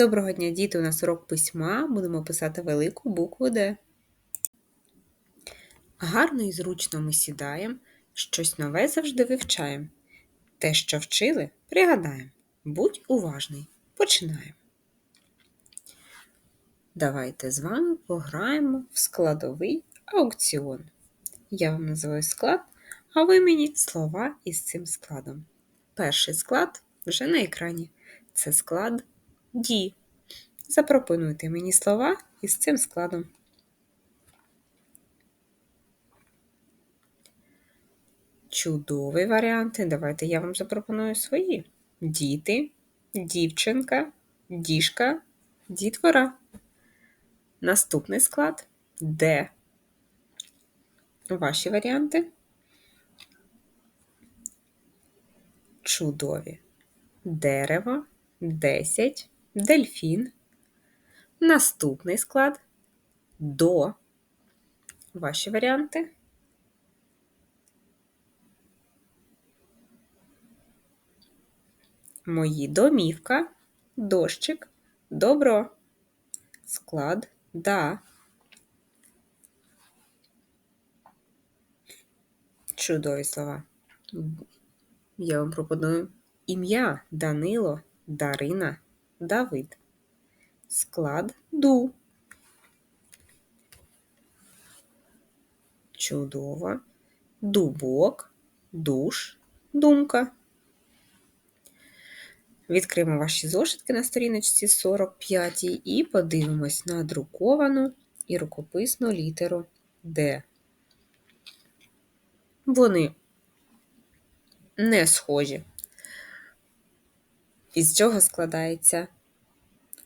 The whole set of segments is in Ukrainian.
Доброго дня, діти! У нас урок письма. Будемо писати велику букву Д. Гарно і зручно ми сідаємо, щось нове завжди вивчаємо. Те, що вчили, пригадаємо. Будь уважний. Починаємо. Давайте з вами пограємо в складовий аукціон. Я вам називаю склад, а ви мені слова із цим складом. Перший склад вже на екрані. Це склад Ді. Запропонуйте мені слова із цим складом. Чудові варіанти. Давайте я вам запропоную свої. Діти, дівчинка, діжка, дітвора. Наступний склад Де. Ваші варіанти. Чудові. Дерево, десять, дельфін. Наступний склад до. Ваші варіанти. Мої домівка, дощик, добро. Склад да. Чудові слова. Я вам пропоную ім'я Данило, Дарина, Давид. Склад ду. Чудово. Дубок, душ, думка. Відкриємо ваші зошитки на сторіночці 45 і подивимось на друковану і рукописну літеру Д. Вони не схожі. Із чого складається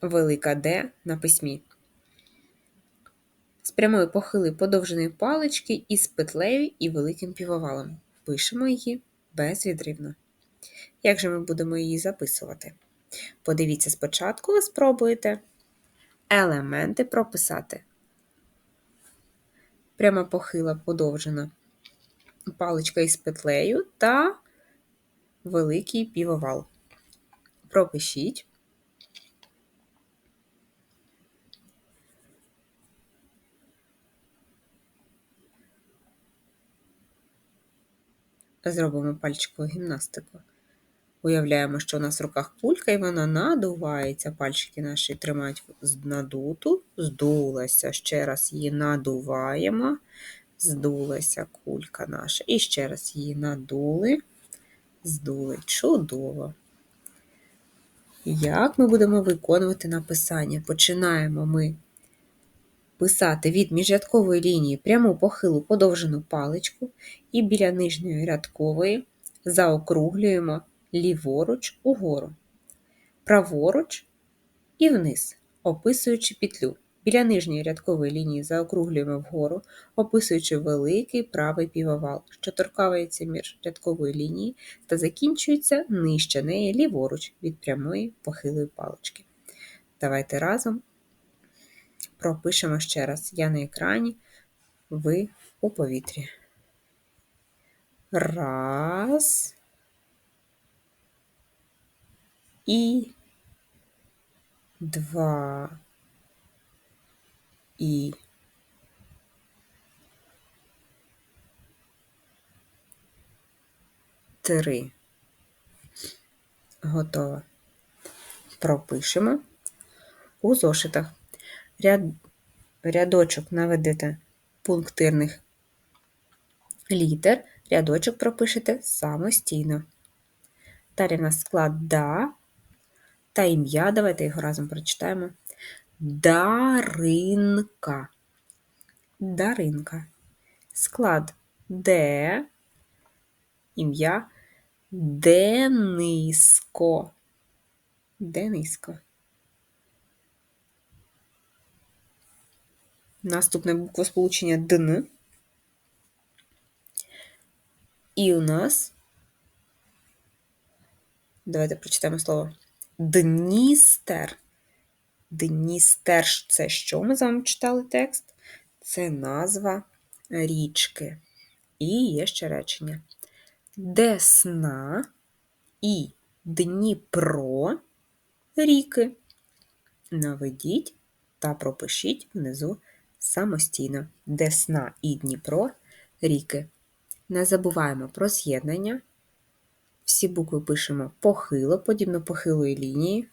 велика Д на письмі. З прямої похили подовженої палички із петлею і великим півовалом. Пишемо її безвідривно. Як же ми будемо її записувати? Подивіться спочатку, ви спробуєте елементи прописати. Прямо похила подовжена паличка із петлею та великий півовал. Пропишіть. Зробимо пальчикову гімнастику. Уявляємо, що у нас в руках кулька, і вона надувається. Пальчики наші тримають надуту, здулася. Ще раз її надуваємо, здулася кулька наша. І ще раз її надули, здули. Чудово! Як ми будемо виконувати написання? Починаємо ми писати від міжрядкової лінії пряму похилу подовжену паличку і біля нижньої рядкової заокруглюємо ліворуч угору, праворуч і вниз, описуючи петлю. Біля нижньої рядкової лінії заокруглюємо вгору, описуючи великий правий півовал, що торкається між рядкової лінії та закінчується нижче неї ліворуч від прямої похилої палички. Давайте разом пропишемо ще раз. Я на екрані, ви у повітрі. Раз. І два. І три. Готово. Пропишемо у зошитах. Ряд, Рядочок наведете пунктирних літер, рядочок пропишете самостійно. Далі в нас склад да та ім'я. Давайте його разом прочитаємо. Даринка. Даринка. Склад Д. Ім'я Дениско. Дениско. Наступне буква сполучення ДН. І у нас. Давайте прочитаємо слово. Дністер. Дністер це що ми з вами читали текст? Це назва річки. І є ще речення. Десна і Дніпро ріки. Наведіть та пропишіть внизу самостійно Десна і Дніпро ріки. Не забуваємо про з'єднання. Всі букви пишемо похило, подібно похилої лінії.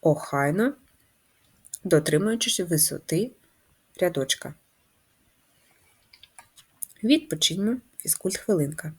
Охайно, дотримуючись висоти рядочка. Відпочиньмо фізкульт хвилинка.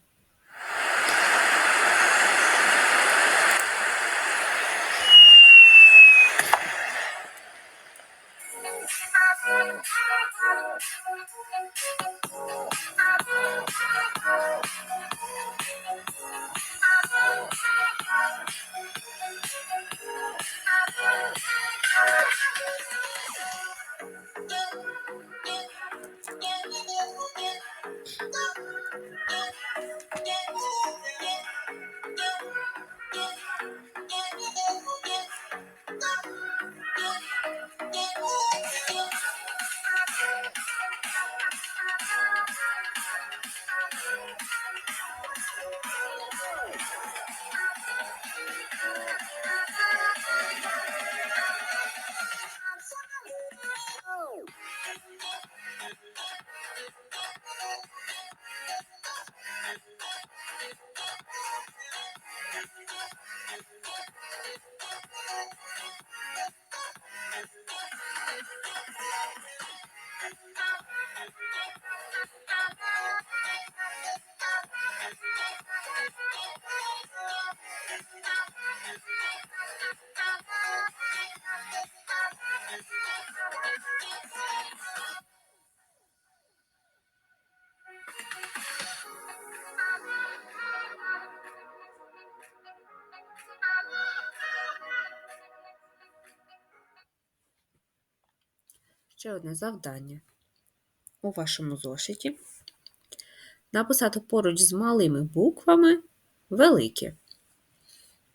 Ще одне завдання. У вашому зошиті написати поруч з малими буквами великі.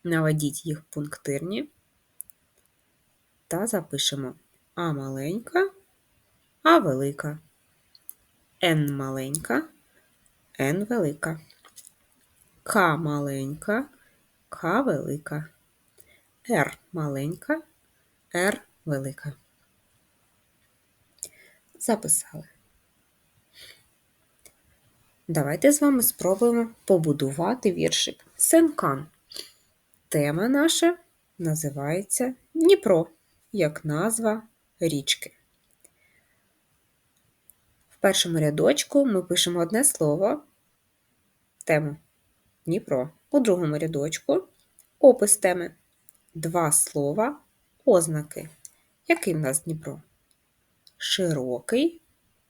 Наведіть їх пунктирні та запишемо А маленька, А велика, Н маленька, Н велика, К маленька, К велика, Р маленька, Р велика. Записали. Давайте з вами спробуємо побудувати віршик Сенкан. Тема наша називається Дніпро як назва річки. В першому рядочку ми пишемо одне слово тему Дніпро. У другому рядочку опис теми. Два слова ознаки. Який в нас Дніпро? Широкий,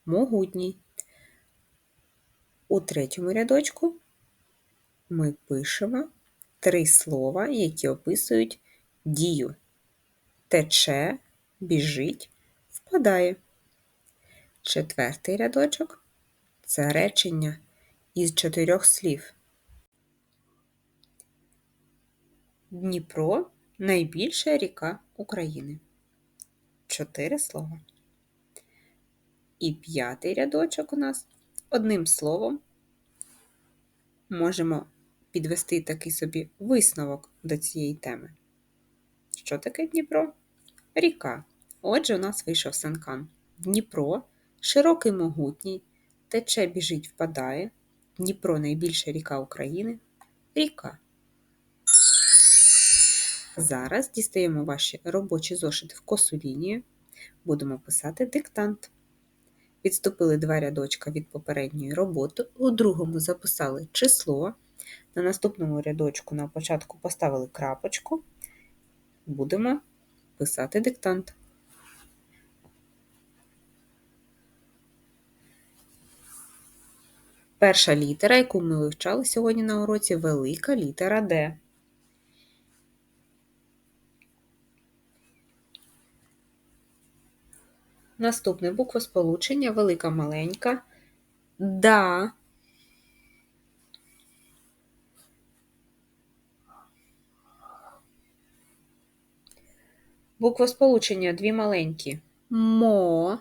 могутній. У третьому рядочку ми пишемо три слова, які описують дію. Тече, біжить, впадає. Четвертий рядочок це речення із чотирьох слів. Дніпро найбільша ріка України. Чотири слова. І п'ятий рядочок у нас одним словом можемо підвести такий собі висновок до цієї теми. Що таке Дніпро? Ріка. Отже, у нас вийшов санкан. Дніпро, широкий могутній, тече біжить, впадає. Дніпро найбільша ріка України. Ріка. Зараз дістаємо ваші робочі зошити в косу лінію. Будемо писати диктант. Відступили два рядочка від попередньої роботи, у другому записали число. На наступному рядочку на початку поставили крапочку. Будемо писати диктант. Перша літера, яку ми вивчали сьогодні на уроці, велика літера Д. Наступне буква сполучення велика маленька. Да. Буква сполучення дві маленькі. Мо.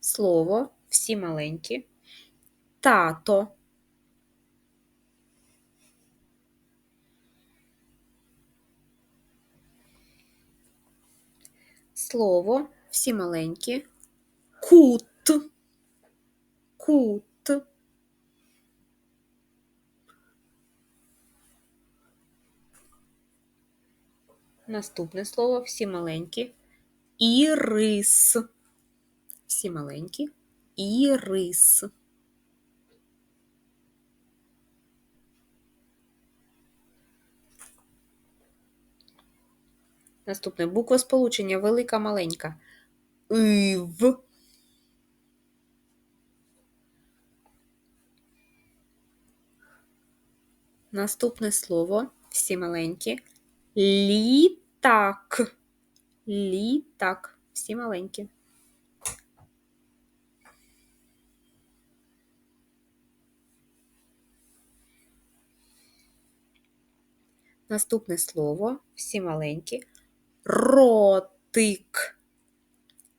Слово всі маленькі. тато. Слово всі маленькі. Кут. Кут. Наступне слово всі маленькі. Ірис. Всі маленькі. Ірис. Наступне буква сполучення велика маленька. Ив. Наступне слово всі маленькі. Літак. Літак. Всі маленькі. Наступне слово всі маленькі. Ротик.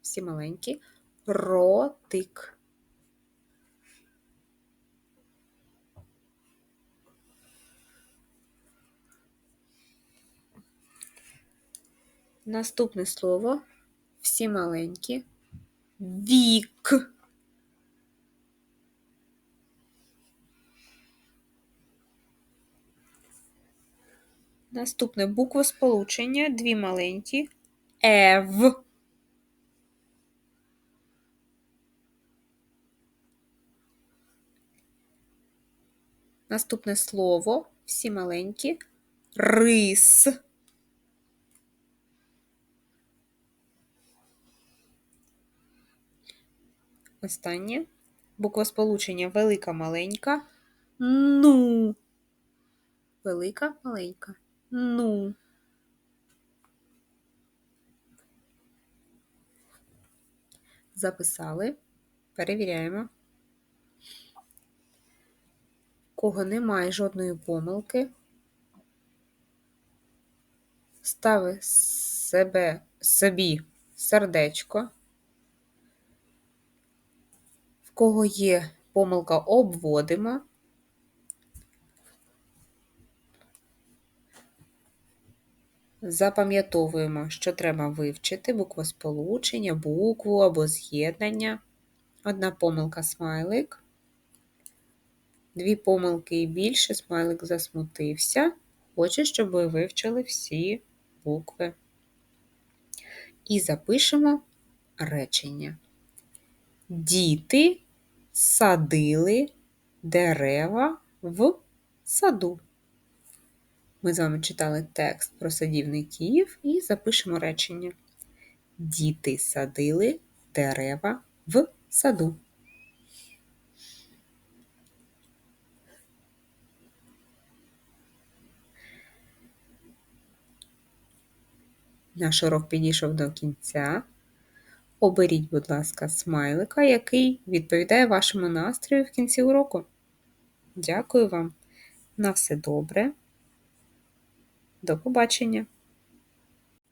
Всі маленькі. Ротик. Наступне слово всі маленькі. Вік. Наступне буква сполучення, дві маленькі. Ев. Наступне слово, всі маленькі. Рис. Останнє. Буква сполучення велика маленька. Ну. Велика маленька. Ну. Записали. Перевіряємо. Кого немає жодної помилки. Стави себе, собі сердечко. В кого є помилка, обводимо. Запам'ятовуємо, що треба вивчити буквосполучення, букву або з'єднання. Одна помилка смайлик. Дві помилки і більше смайлик засмутився. Хоче, щоб ви вивчили всі букви. І запишемо речення. Діти садили дерева в саду. Ми з вами читали текст про садівників і запишемо речення. Діти садили дерева в саду. Наш урок підійшов до кінця. Оберіть, будь ласка, смайлика, який відповідає вашому настрою в кінці уроку. Дякую вам. На все добре. До побачення!